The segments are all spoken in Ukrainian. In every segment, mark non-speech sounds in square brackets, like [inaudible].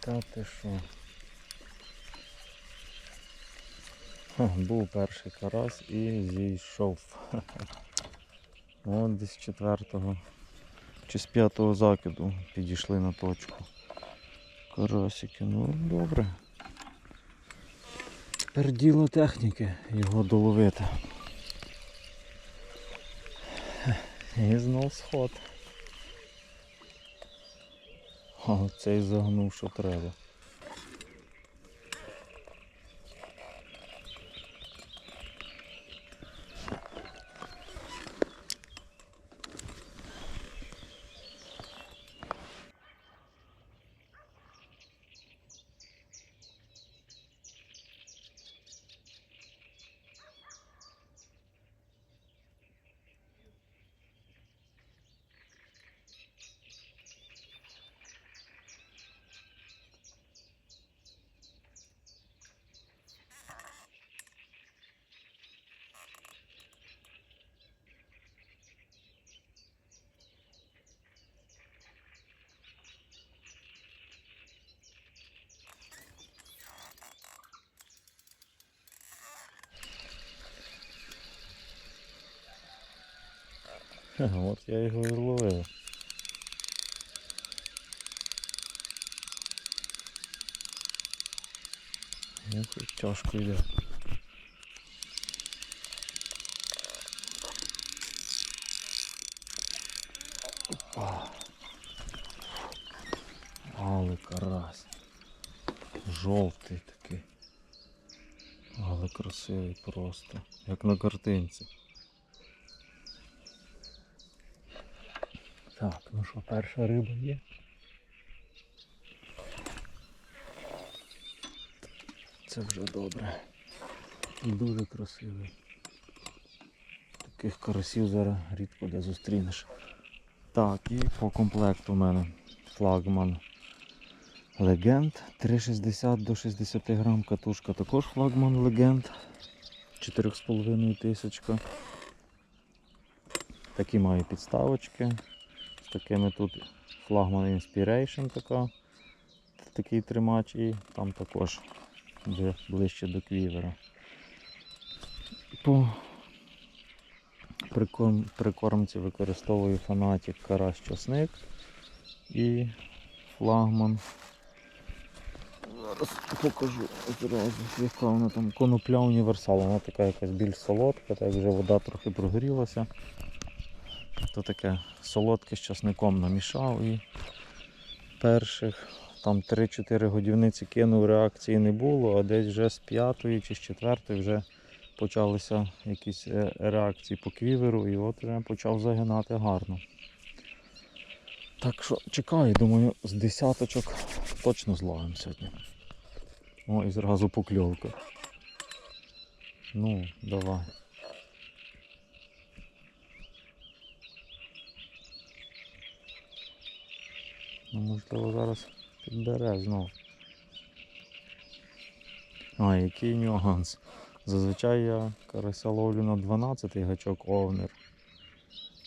Та ти що? Був перший карась і зійшов. От десь четвертого чи з п'ятого закиду підійшли на точку. Карасики, ну добре. Тепер діло техніки його доловити. І знов сход. А цей загнув, що треба. [laughs] От я його і ловив. Якось тяжко йде. Опа. Але карась. Жовтий такий. Але красивий просто. Як на картинці. Так, ну що, перша риба є. Це вже добре. Дуже красивий. Таких карасів зараз рідко де зустрінеш. Так, і по комплекту у мене флагман Легенд 360 до 60 грам катушка також флагман Легенд 4,5 тисячка. Такі маю підставочки. Такими тут флагман Inspiration така, такий тримач і там також вже ближче до квівера. По прикормці використовую фанатик карась часник і флагман. Зараз покажу одразу, яка вона там конопля універсал, вона така якась більш солодка, так вже вода трохи прогрілася. То таке солодке з часником намішав і перших там 3-4 годівниці кинув, реакції не було, а десь вже з п'ятої чи з четвертої вже почалися якісь е, реакції по квіверу і от вже почав загинати гарно. Так що чекаю, думаю, з десяточок точно зловимо сьогодні. О, і зразу покльовка. Ну, давай. Можливо, зараз підбере знову. А, який нюанс. Зазвичай я карася ловлю на 12 гачок овнер.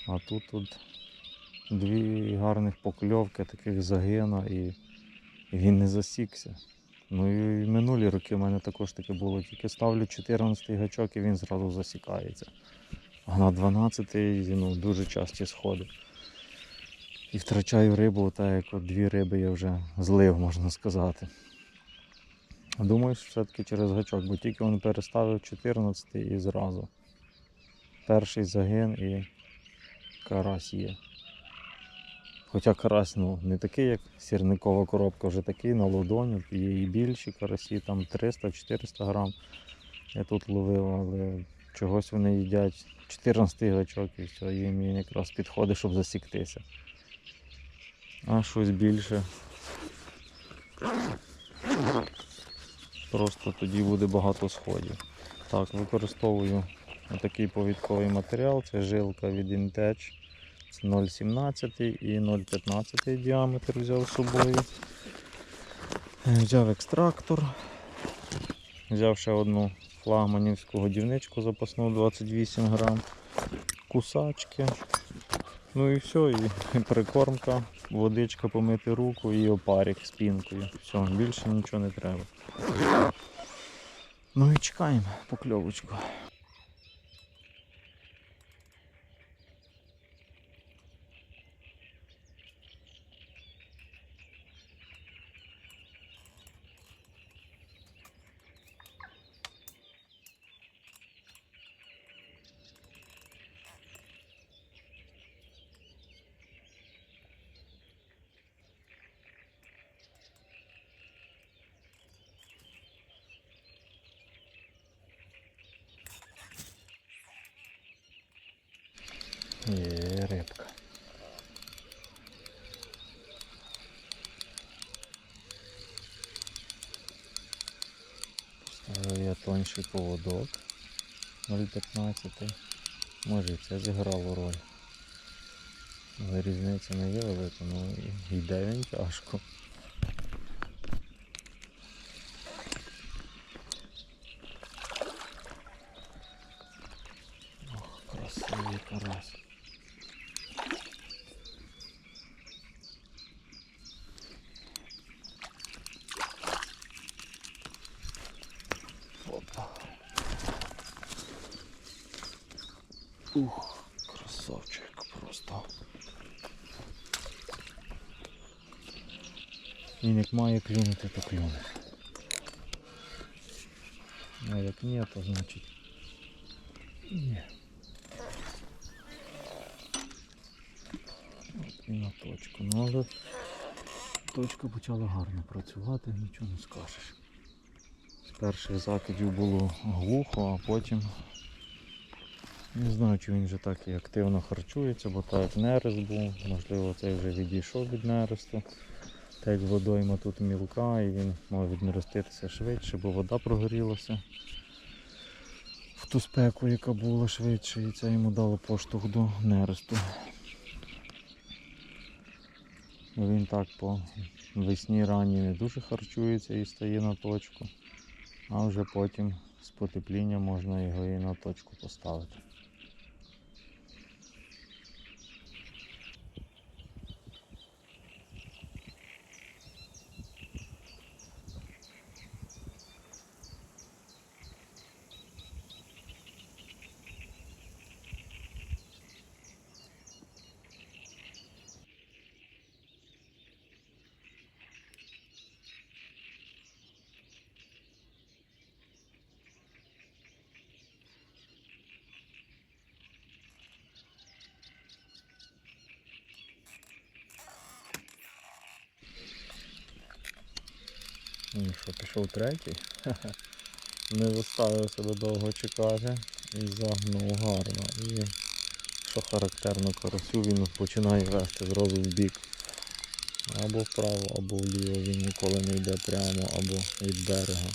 А тут тут дві гарних покльовки, таких загина і він не засікся. Ну і минулі роки в мене також таке було. Тільки ставлю 14 гачок і він зразу засікається. А на 12 ну, дуже часті сходи. І втрачаю рибу, так як от дві риби я вже злив, можна сказати. Думаю, що все-таки через гачок, бо тільки він переставив 14 і зразу. Перший загин і карась є. Хоча карась ну, не такий, як сірникова коробка, вже такий на ладоню, є і більші карасі, там 300-400 грам. Я тут ловив, але чогось вони їдять 14 гачок і все, їм якраз підходить, щоб засіктися. А щось більше. Просто тоді буде багато сходів. Так, використовую такий повідковий матеріал, це жилка від Intech. Це 0,17 і 0,15 діаметр взяв з собою. Взяв екстрактор. Взяв ще одну флагманівську годівничку запасну 28 грам, кусачки. Ну і все, і [laughs] прикормка водичка помити руку і опарик з пінкою. Все, більше нічого не треба. Ну і чекаємо покльовочку. Є рибка. Поставив я тонший 0,15. Може і це зіграло роль. Але різниця не є велика, ну йде він тяжко. Ох, красивий карась. Опа. Ух, красавчик просто. Він як має клюнути, то клюне. А як ні, то значить ні. От на точку. Ну точка почала гарно працювати, нічого не скажеш. З перших закидів було глухо, а потім не знаю, чи він вже так і активно харчується, бо так як нерест був, можливо, цей вже відійшов від нересту. Так як водойма тут мілка і він мав віднереститися швидше, бо вода прогорілася в ту спеку, яка була швидше, і це йому дало поштовх до нересту. Він так по весні ранній не дуже харчується і стає на точку, а вже потім з потепління можна його і на точку поставити. Ну що, пішов третій. [laughs] Не заставив себе довго чекати і загнув гарно. І що характерно карасю, він починає вести зразу в бік. Або вправо, або вліво. Він ніколи не йде прямо або від берега.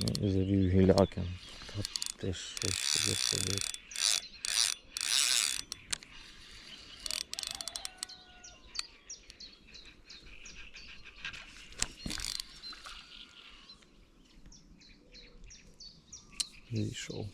І завів гіляки. Та ти що собі. Зійшов.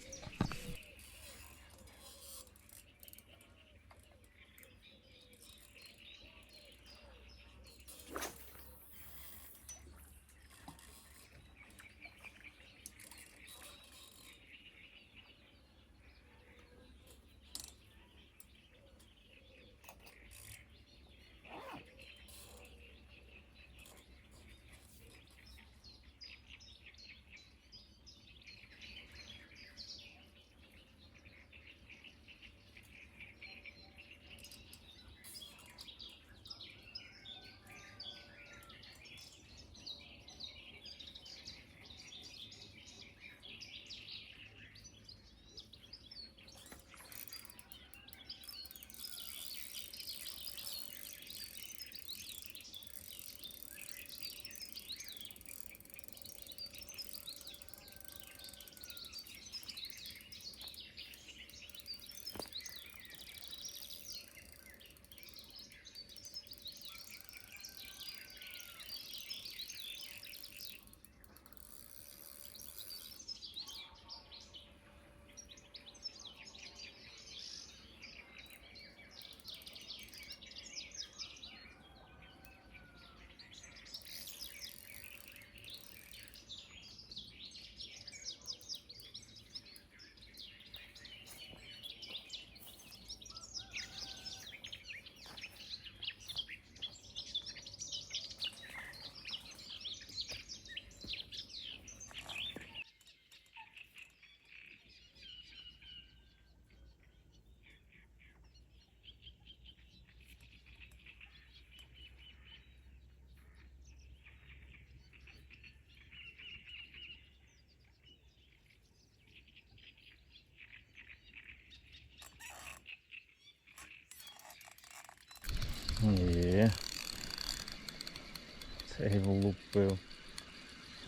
Його лупив.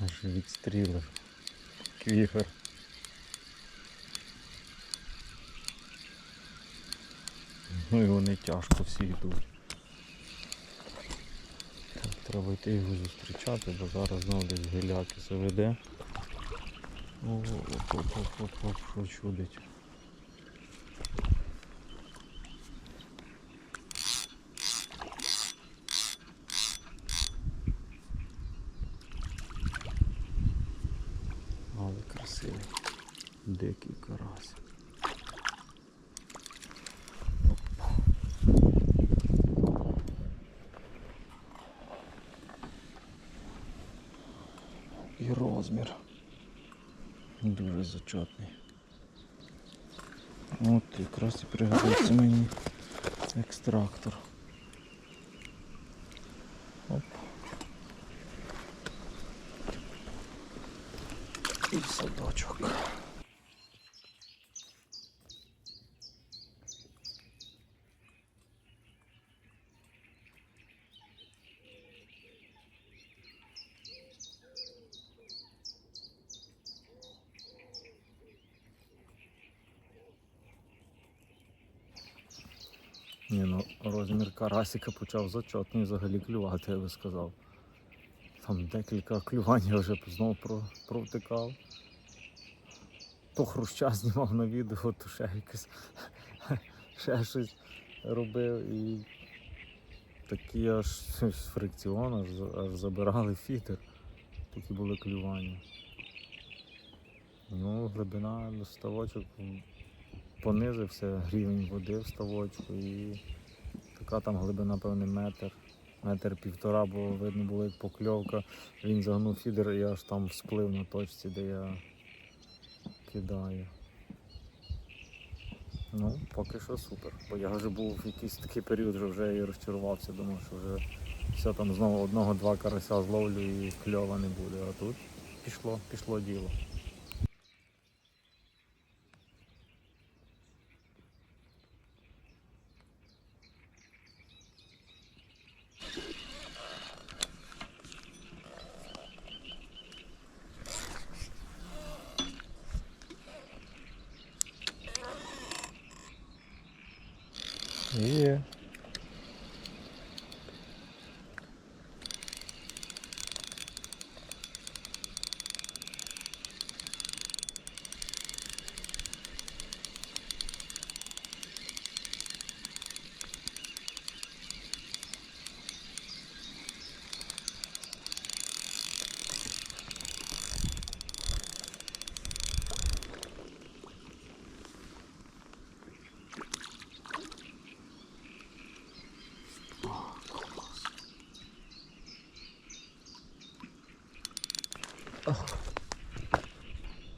Аж відстрілив. Квіфер. Ну і вони тяжко всі йдуть. Так, треба йти його зустрічати, бо зараз знову десь гіляки заведе. О, оп, оп, оп, оп, що чудить. Але красивий. Дикий карась. І розмір. Дуже зачетний. От якраз і пригодиться мені екстрактор. Оп. І в садочок. Ні, ну розмір карасика почав зачетний взагалі клювати, я би сказав. Там декілька клювань я вже знову про, провтикав. То хруща знімав на відео, то ще якось [laughs] ще щось робив і такі аж фрикціон, аж, аж забирали фітер. Такі були клювання. Ну, глибина ставочок понизився рівень води в ставочку і така там глибина, певний метр, метр півтора, бо видно було як покльовка. Він загнув фідер і аж там всплив на точці, де я кидаю. Ну, поки що супер. Бо я вже був в якийсь такий період, що вже і розчарувався, думав, що вже все там знову одного-два карася зловлю і кльова не буде. А тут пішло, пішло діло. Є.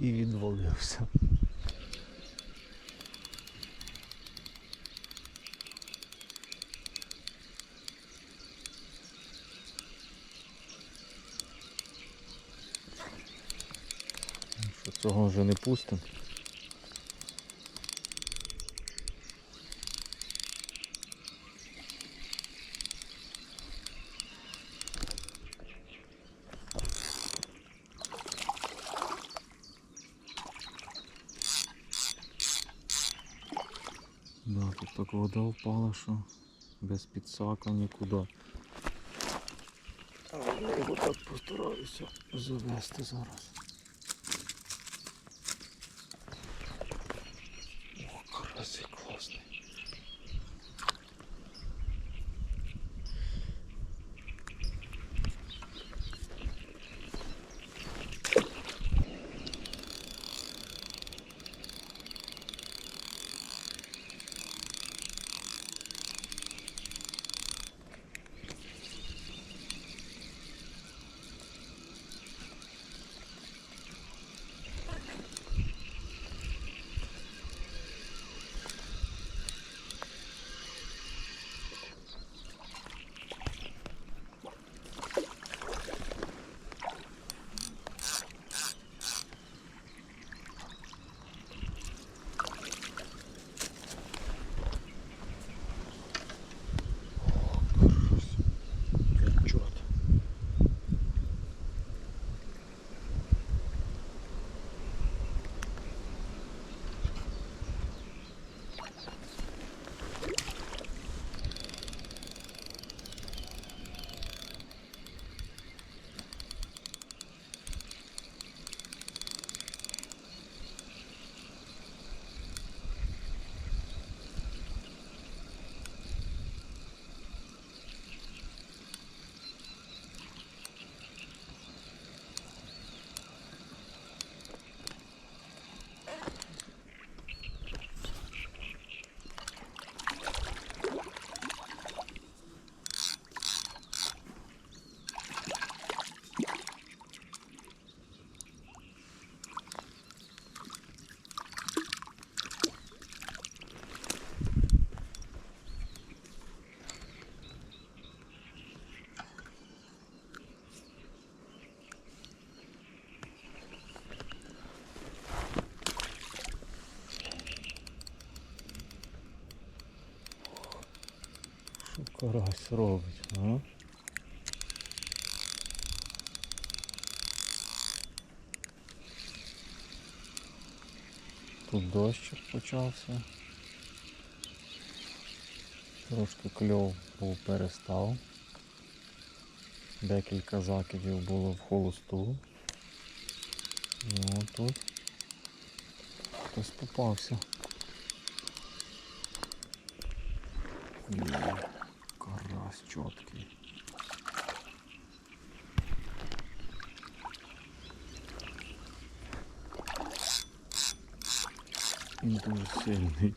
І відвалився. Цього вже не пустимо. Да, тут так вода впала, що без підсака нікуди. Але я його так постараюся завести зараз. Карась робить, а? Тут дощик почався. Трошки кльов був перестав. Декілька закидів було в холосту. Ну тут хтось попався. Є, карась чіткий. І Дуже сильний.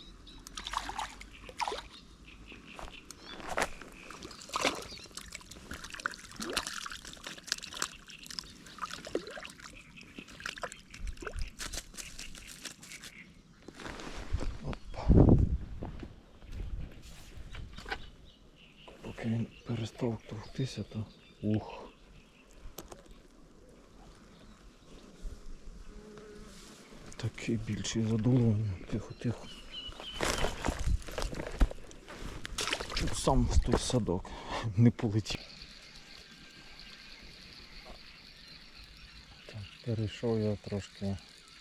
Поки він перестав товктися, то ух. Такий більший задоволений. Тихо, тихо. Щоб сам в той садок не полетів. Так, перейшов я трошки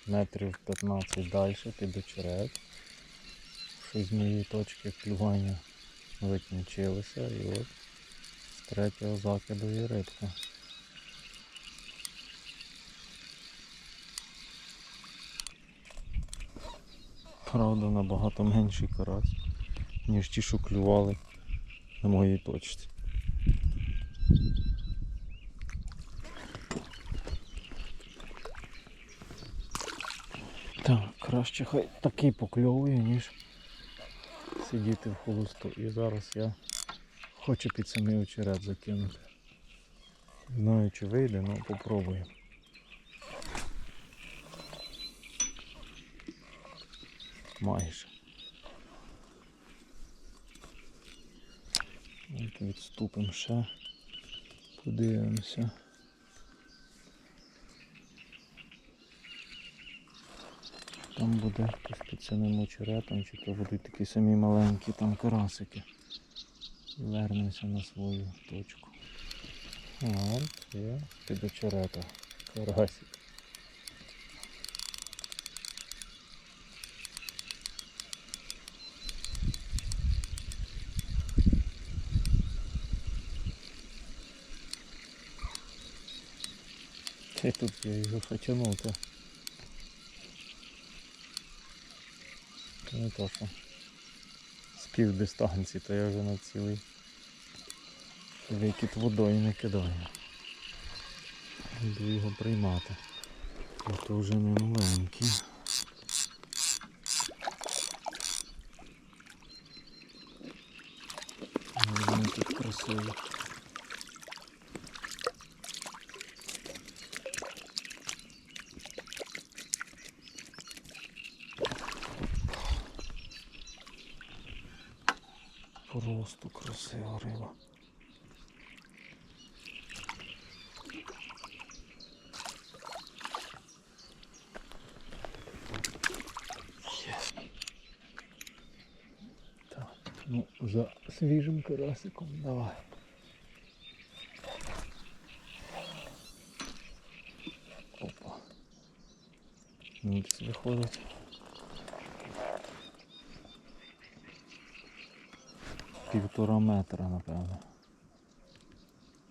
метрів 15 далі під очерет. Щось з моєї точки клювання закінчилося і от з третього закиду і рибка. Правда, набагато менший карась, ніж ті, що клювали на моїй точці. Так, краще хай такий покльовує, ніж сидіти в холосту. І зараз я хочу під самий очерет закинути. Знаю чи вийде, але попробую. Майже. От відступимо ще. Подивимося. Там буде хтось під самим очеретом, чи то будуть такі самі маленькі там карасики. Вернемося на свою точку. От є під очерета. Карасик. Чи тут я його потягнув, то то не то що з пів дистанції, то я вже на цілий викид водою не кидаю. Буду його приймати. А то вже не маленький. Красиві. Просто красива риба. Є. Так, ну за свіжим карасиком давай. Опа. Мікс виходить. Півтора метра, напевно.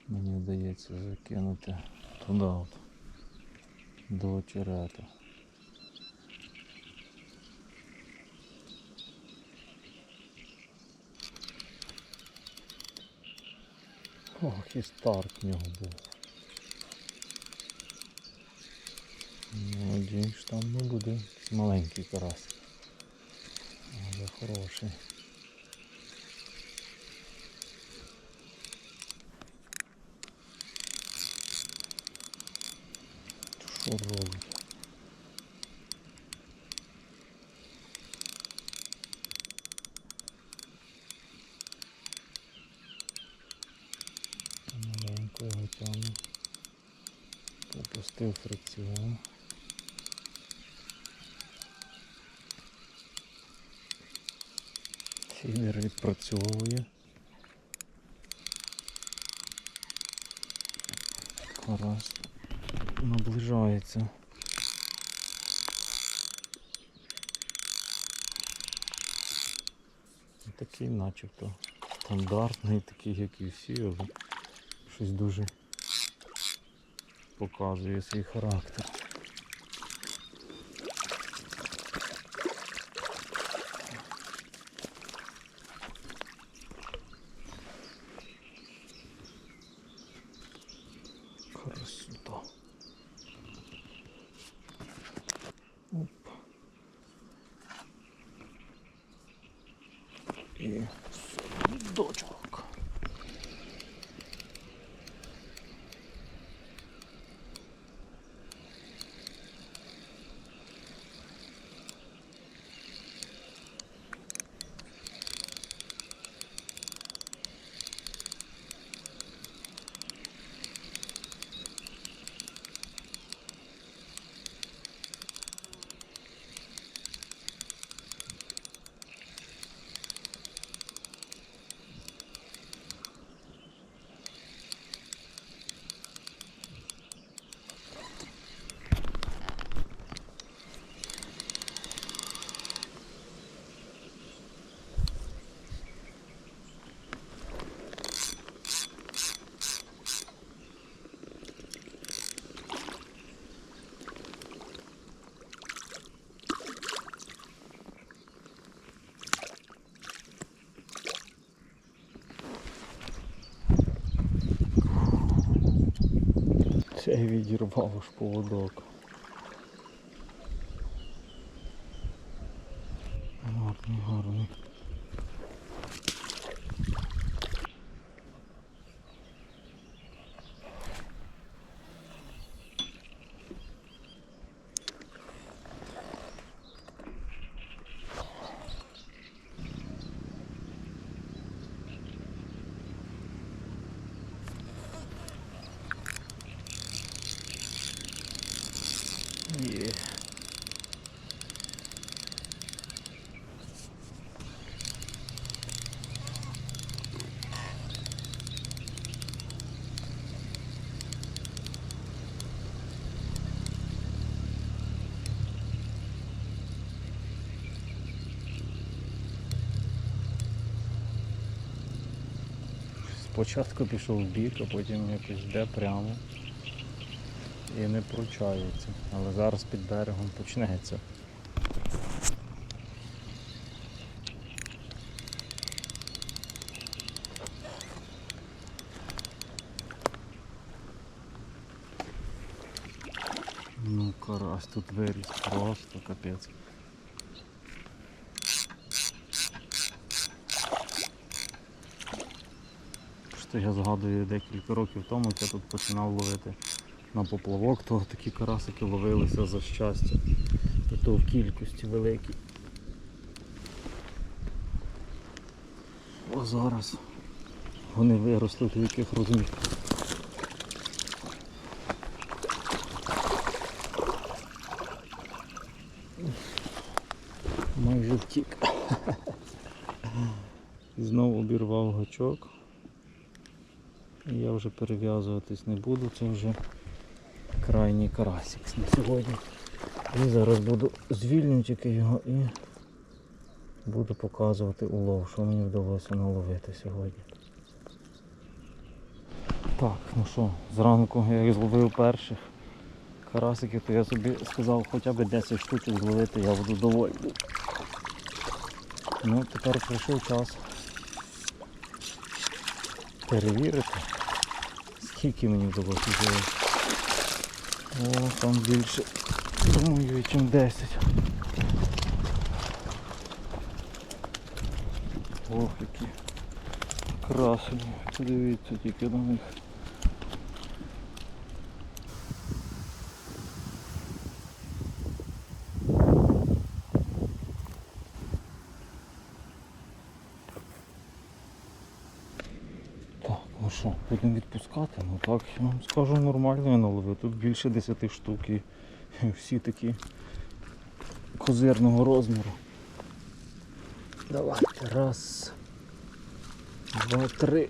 Мені вдається закинути туди от, до очерета. Ох, і старт в нього був. Ну, Надіюсь, там не буде маленький карась. Але хороший. корову. Маленького там попустив фрикціон. Фідер відпрацьовує. Хорошо наближається. Такий начебто стандартний, такий, як і всі, але щось дуже показує свій характер. Красота. Оп. І дочок. Це ж поводок. Спочатку пішов в бік, а потім якось йде прямо і не пручається. Але зараз під берегом почнеться. Ну, карась тут виріс, просто капець. Що я згадую декілька років тому, як я тут починав ловити на поплавок, то такі карасики ловилися за щастя. То в кількості великій. А зараз вони виросли до яких розмірів. Майже втік. І [laughs] знову обірвав гачок. Я вже перев'язуватись не буду, це вже крайній карасик на сьогодні. І зараз буду звільню тільки його і буду показувати улов, що мені вдалося наловити сьогодні. Так, ну що, зранку я їх зловив перших карасиків, то я собі сказав хоча б 10 штучок зловити, я буду довольний. Ну, тепер прийшов час перевірити, скільки мені вдалося зловити. О, там більше, думаю, ніж 10. Ох, які красені. Подивіться тільки на них. Так, ну що, будемо відпускати? Ну так, я вам скажу нормально я наловив. Тут більше 10 штук і [laughs] всі такі козирного розміру. Давайте. Раз, два, три,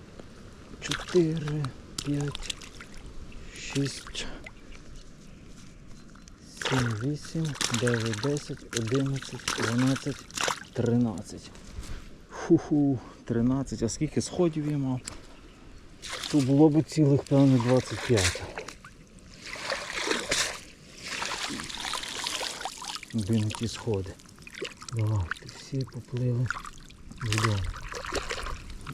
чотири, п'ять, шість. 6, 7, 8, 9, 10, 11, 12, 13. Ху-ху, 13. А скільки сходів я мав? Тут було б цілих, певно, 25. Би на ті сходи. Давайте, всі поплили додому.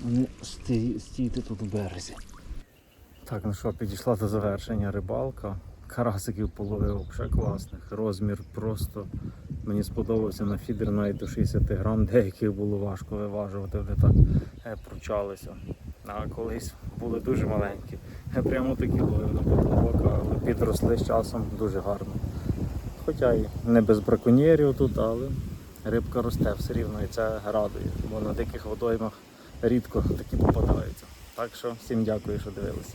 Вони сті, стійте тут у березі. Так, ну що, підійшла до завершення рибалка. Карасиків половив, ще класних. Розмір просто мені сподобався на фідер навіть до 60 грам, деяких було важко виважувати, вони так е, пручалися. А колись були дуже маленькі. Прямо такі ловив на поплавок, але підросли з часом дуже гарно. Хоча і не без браконьєрів тут, але рибка росте все рівно і це радує, бо на диких водоймах рідко такі попадаються. Так що всім дякую, що дивилися.